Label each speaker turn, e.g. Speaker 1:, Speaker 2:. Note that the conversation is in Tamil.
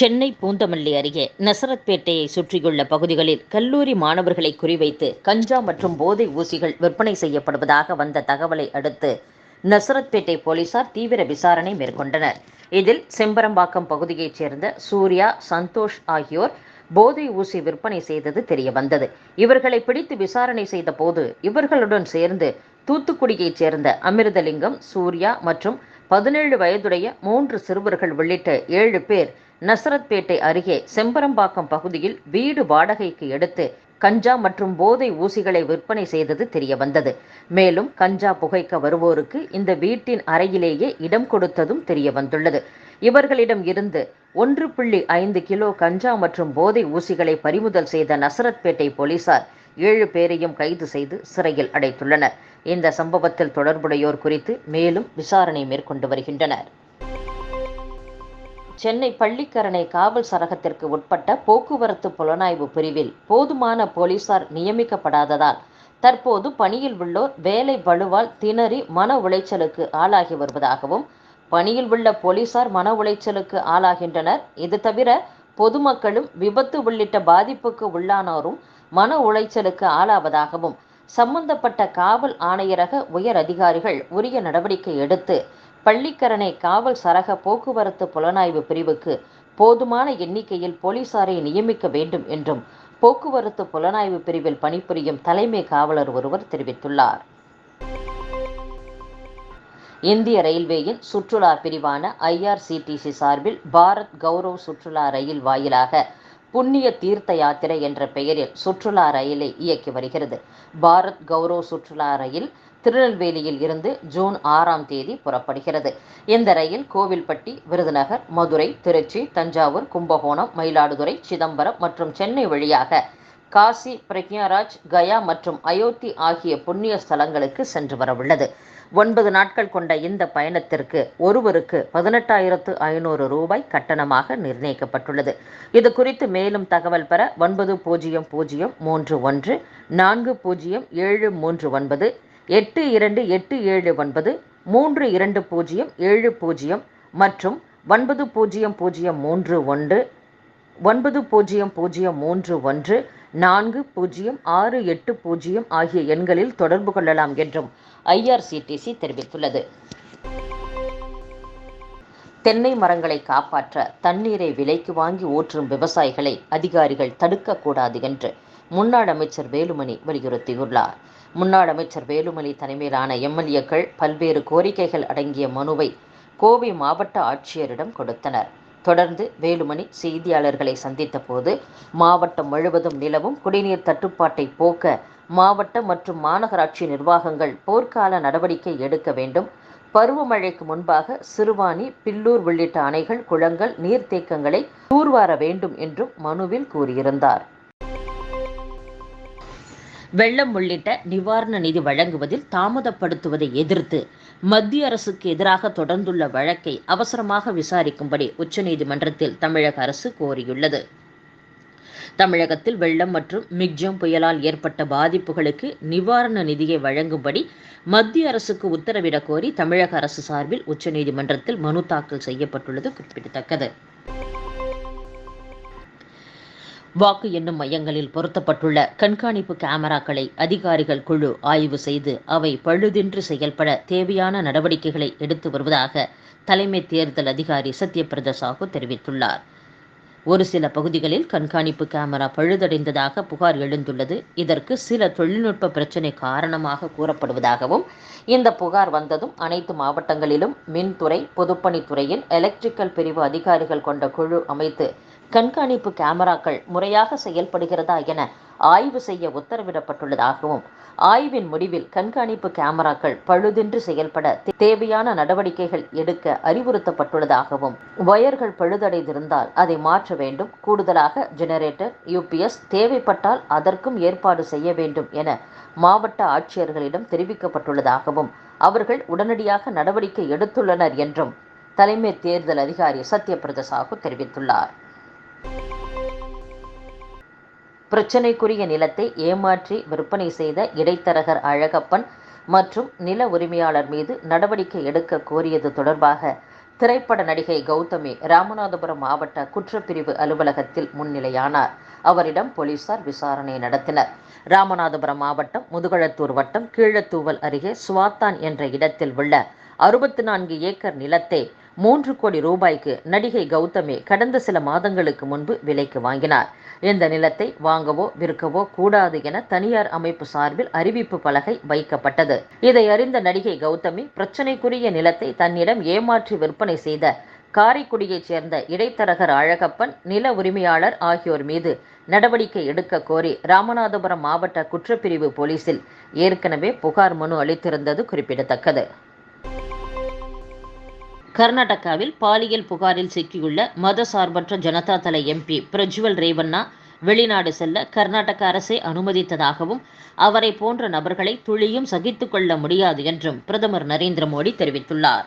Speaker 1: சென்னை பூந்தமல்லி அருகே நசரத்பேட்டையை சுற்றியுள்ள பகுதிகளில் கல்லூரி மாணவர்களை குறிவைத்து கஞ்சா மற்றும் போதை ஊசிகள் விற்பனை செய்யப்படுவதாக வந்த தகவலை அடுத்து நசரத்பேட்டை போலீசார் தீவிர விசாரணை மேற்கொண்டனர் இதில் செம்பரம்பாக்கம் பகுதியைச் சேர்ந்த சூர்யா சந்தோஷ் ஆகியோர் போதை ஊசி விற்பனை செய்தது தெரிய வந்தது இவர்களை பிடித்து விசாரணை செய்த போது இவர்களுடன் சேர்ந்து தூத்துக்குடியைச் சேர்ந்த அமிர்தலிங்கம் சூர்யா மற்றும் பதினேழு வயதுடைய மூன்று சிறுவர்கள் உள்ளிட்ட ஏழு பேர் நசரத்பேட்டை அருகே செம்பரம்பாக்கம் பகுதியில் வீடு வாடகைக்கு எடுத்து கஞ்சா மற்றும் போதை ஊசிகளை விற்பனை செய்தது தெரிய வந்தது மேலும் கஞ்சா புகைக்க வருவோருக்கு இந்த வீட்டின் அறையிலேயே இடம் கொடுத்ததும் தெரிய வந்துள்ளது இவர்களிடம் இருந்து ஒன்று புள்ளி ஐந்து கிலோ கஞ்சா மற்றும் போதை ஊசிகளை பறிமுதல் செய்த நசரத்பேட்டை போலீசார் ஏழு பேரையும் கைது செய்து சிறையில் அடைத்துள்ளனர் இந்த சம்பவத்தில் தொடர்புடையோர் குறித்து மேலும் விசாரணை மேற்கொண்டு வருகின்றனர் சென்னை பள்ளிக்கரணை காவல் சரகத்திற்கு உட்பட்ட போக்குவரத்து புலனாய்வு பிரிவில் போதுமான போலீசார் நியமிக்கப்படாததால் தற்போது பணியில் உள்ளோர் வேலை வலுவால் திணறி மன உளைச்சலுக்கு ஆளாகி வருவதாகவும் பணியில் உள்ள போலீசார் மன உளைச்சலுக்கு ஆளாகின்றனர் இது தவிர பொதுமக்களும் விபத்து உள்ளிட்ட பாதிப்புக்கு உள்ளானோரும் மன உளைச்சலுக்கு ஆளாவதாகவும் சம்பந்தப்பட்ட காவல் ஆணையரக உயர் அதிகாரிகள் உரிய நடவடிக்கை எடுத்து பள்ளிக்கரணை காவல் சரக போக்குவரத்து புலனாய்வு பிரிவுக்கு போதுமான எண்ணிக்கையில் போலீசாரை நியமிக்க வேண்டும் என்றும் போக்குவரத்து புலனாய்வு பிரிவில் பணிபுரியும் தலைமை காவலர் ஒருவர் தெரிவித்துள்ளார் இந்திய ரயில்வேயின் சுற்றுலா பிரிவான ஐஆர்சிடிசி சார்பில் பாரத் கௌரவ் சுற்றுலா ரயில் வாயிலாக புண்ணிய தீர்த்த யாத்திரை என்ற பெயரில் சுற்றுலா ரயிலை இயக்கி வருகிறது பாரத் கௌரவ் சுற்றுலா ரயில் திருநெல்வேலியில் இருந்து ஜூன் ஆறாம் தேதி புறப்படுகிறது இந்த ரயில் கோவில்பட்டி விருதுநகர் மதுரை திருச்சி தஞ்சாவூர் கும்பகோணம் மயிலாடுதுறை சிதம்பரம் மற்றும் சென்னை வழியாக காசி பிரக்யாராஜ் கயா மற்றும் அயோத்தி ஆகிய புண்ணிய ஸ்தலங்களுக்கு சென்று வரவுள்ளது ஒன்பது நாட்கள் கொண்ட இந்த பயணத்திற்கு ஒருவருக்கு பதினெட்டாயிரத்து ஐநூறு ரூபாய் கட்டணமாக நிர்ணயிக்கப்பட்டுள்ளது இது குறித்து மேலும் தகவல் பெற ஒன்பது பூஜ்ஜியம் பூஜ்ஜியம் மூன்று ஒன்று நான்கு பூஜ்ஜியம் ஏழு மூன்று ஒன்பது எட்டு இரண்டு எட்டு ஏழு ஒன்பது மூன்று இரண்டு பூஜ்ஜியம் ஏழு பூஜ்ஜியம் மற்றும் ஒன்பது பூஜ்ஜியம் பூஜ்ஜியம் மூன்று ஒன்று ஒன்பது பூஜ்ஜியம் பூஜ்ஜியம் மூன்று ஒன்று நான்கு பூஜ்ஜியம் ஆறு எட்டு பூஜ்ஜியம் ஆகிய எண்களில் தொடர்பு கொள்ளலாம் என்றும் ஐஆர்சிடிசி தெரிவித்துள்ளது தென்னை மரங்களை காப்பாற்ற தண்ணீரை விலைக்கு வாங்கி ஓற்றும் விவசாயிகளை அதிகாரிகள் தடுக்கக்கூடாது என்று முன்னாள் அமைச்சர் வேலுமணி வலியுறுத்தியுள்ளார் முன்னாள் அமைச்சர் வேலுமணி தலைமையிலான எம்எல்ஏக்கள் பல்வேறு கோரிக்கைகள் அடங்கிய மனுவை கோவை மாவட்ட ஆட்சியரிடம் கொடுத்தனர் தொடர்ந்து வேலுமணி செய்தியாளர்களை சந்தித்த போது மாவட்டம் முழுவதும் நிலவும் குடிநீர் தட்டுப்பாட்டை போக்க மாவட்ட மற்றும் மாநகராட்சி நிர்வாகங்கள் போர்க்கால நடவடிக்கை எடுக்க வேண்டும் பருவமழைக்கு முன்பாக சிறுவாணி பில்லூர் உள்ளிட்ட அணைகள் குளங்கள் நீர்த்தேக்கங்களை தூர்வார வேண்டும் என்றும் மனுவில் கூறியிருந்தார் வெள்ளம் உள்ளிட்ட நிவாரண நிதி வழங்குவதில் தாமதப்படுத்துவதை எதிர்த்து மத்திய அரசுக்கு எதிராக தொடர்ந்துள்ள வழக்கை அவசரமாக விசாரிக்கும்படி உச்சநீதிமன்றத்தில் தமிழக அரசு கோரியுள்ளது தமிழகத்தில் வெள்ளம் மற்றும் மிக்ஜம் புயலால் ஏற்பட்ட பாதிப்புகளுக்கு நிவாரண நிதியை வழங்கும்படி மத்திய அரசுக்கு உத்தரவிடக் கோரி தமிழக அரசு சார்பில் உச்சநீதிமன்றத்தில் மனு தாக்கல் செய்யப்பட்டுள்ளது குறிப்பிடத்தக்கது வாக்கு எண்ணும் மையங்களில் பொருத்தப்பட்டுள்ள கண்காணிப்பு கேமராக்களை அதிகாரிகள் குழு ஆய்வு செய்து அவை பழுதின்றி செயல்பட தேவையான நடவடிக்கைகளை எடுத்து வருவதாக தலைமை தேர்தல் அதிகாரி சத்யபிரத சாஹூ தெரிவித்துள்ளார் ஒரு சில பகுதிகளில் கண்காணிப்பு கேமரா பழுதடைந்ததாக புகார் எழுந்துள்ளது இதற்கு சில தொழில்நுட்ப பிரச்சினை காரணமாக கூறப்படுவதாகவும் இந்த புகார் வந்ததும் அனைத்து மாவட்டங்களிலும் மின்துறை பொதுப்பணித்துறையின் எலக்ட்ரிக்கல் பிரிவு அதிகாரிகள் கொண்ட குழு அமைத்து கண்காணிப்பு கேமராக்கள் முறையாக செயல்படுகிறதா என ஆய்வு செய்ய உத்தரவிடப்பட்டுள்ளதாகவும் ஆய்வின் முடிவில் கண்காணிப்பு கேமராக்கள் பழுதின்றி செயல்பட தேவையான நடவடிக்கைகள் எடுக்க அறிவுறுத்தப்பட்டுள்ளதாகவும் ஒயர்கள் பழுதடைந்திருந்தால் அதை மாற்ற வேண்டும் கூடுதலாக ஜெனரேட்டர் யூபிஎஸ் தேவைப்பட்டால் அதற்கும் ஏற்பாடு செய்ய வேண்டும் என மாவட்ட ஆட்சியர்களிடம் தெரிவிக்கப்பட்டுள்ளதாகவும் அவர்கள் உடனடியாக நடவடிக்கை எடுத்துள்ளனர் என்றும் தலைமை தேர்தல் அதிகாரி சத்யபிரத சாஹூ தெரிவித்துள்ளார் பிரச்சனைக்குரிய நிலத்தை ஏமாற்றி விற்பனை செய்த இடைத்தரகர் அழகப்பன் மற்றும் நில உரிமையாளர் மீது நடவடிக்கை எடுக்க கோரியது தொடர்பாக திரைப்பட நடிகை கௌதமி ராமநாதபுரம் மாவட்ட குற்றப்பிரிவு அலுவலகத்தில் முன்னிலையானார் அவரிடம் போலீசார் விசாரணை நடத்தினர் ராமநாதபுரம் மாவட்டம் முதுகளத்தூர் வட்டம் கீழத்தூவல் அருகே சுவாத்தான் என்ற இடத்தில் உள்ள அறுபத்தி நான்கு ஏக்கர் நிலத்தை மூன்று கோடி ரூபாய்க்கு நடிகை கௌதமி கடந்த சில மாதங்களுக்கு முன்பு விலைக்கு வாங்கினார் இந்த நிலத்தை வாங்கவோ விற்கவோ கூடாது என தனியார் அமைப்பு சார்பில் அறிவிப்பு பலகை வைக்கப்பட்டது இதை அறிந்த நடிகை கௌதமி பிரச்சனைக்குரிய நிலத்தை தன்னிடம் ஏமாற்றி விற்பனை செய்த காரைக்குடியைச் சேர்ந்த இடைத்தரகர் அழகப்பன் நில உரிமையாளர் ஆகியோர் மீது நடவடிக்கை எடுக்க கோரி ராமநாதபுரம் மாவட்ட குற்றப்பிரிவு போலீசில் ஏற்கனவே புகார் மனு அளித்திருந்தது குறிப்பிடத்தக்கது கர்நாடகாவில் பாலியல் புகாரில் சிக்கியுள்ள மத சார்பற்ற ஜனதா தள எம்பி பிரஜ்வல் ரேவண்ணா வெளிநாடு செல்ல கர்நாடக அரசை அனுமதித்ததாகவும் அவரை போன்ற நபர்களை துளியும் சகித்துக்கொள்ள முடியாது என்றும் பிரதமர் நரேந்திர மோடி தெரிவித்துள்ளார்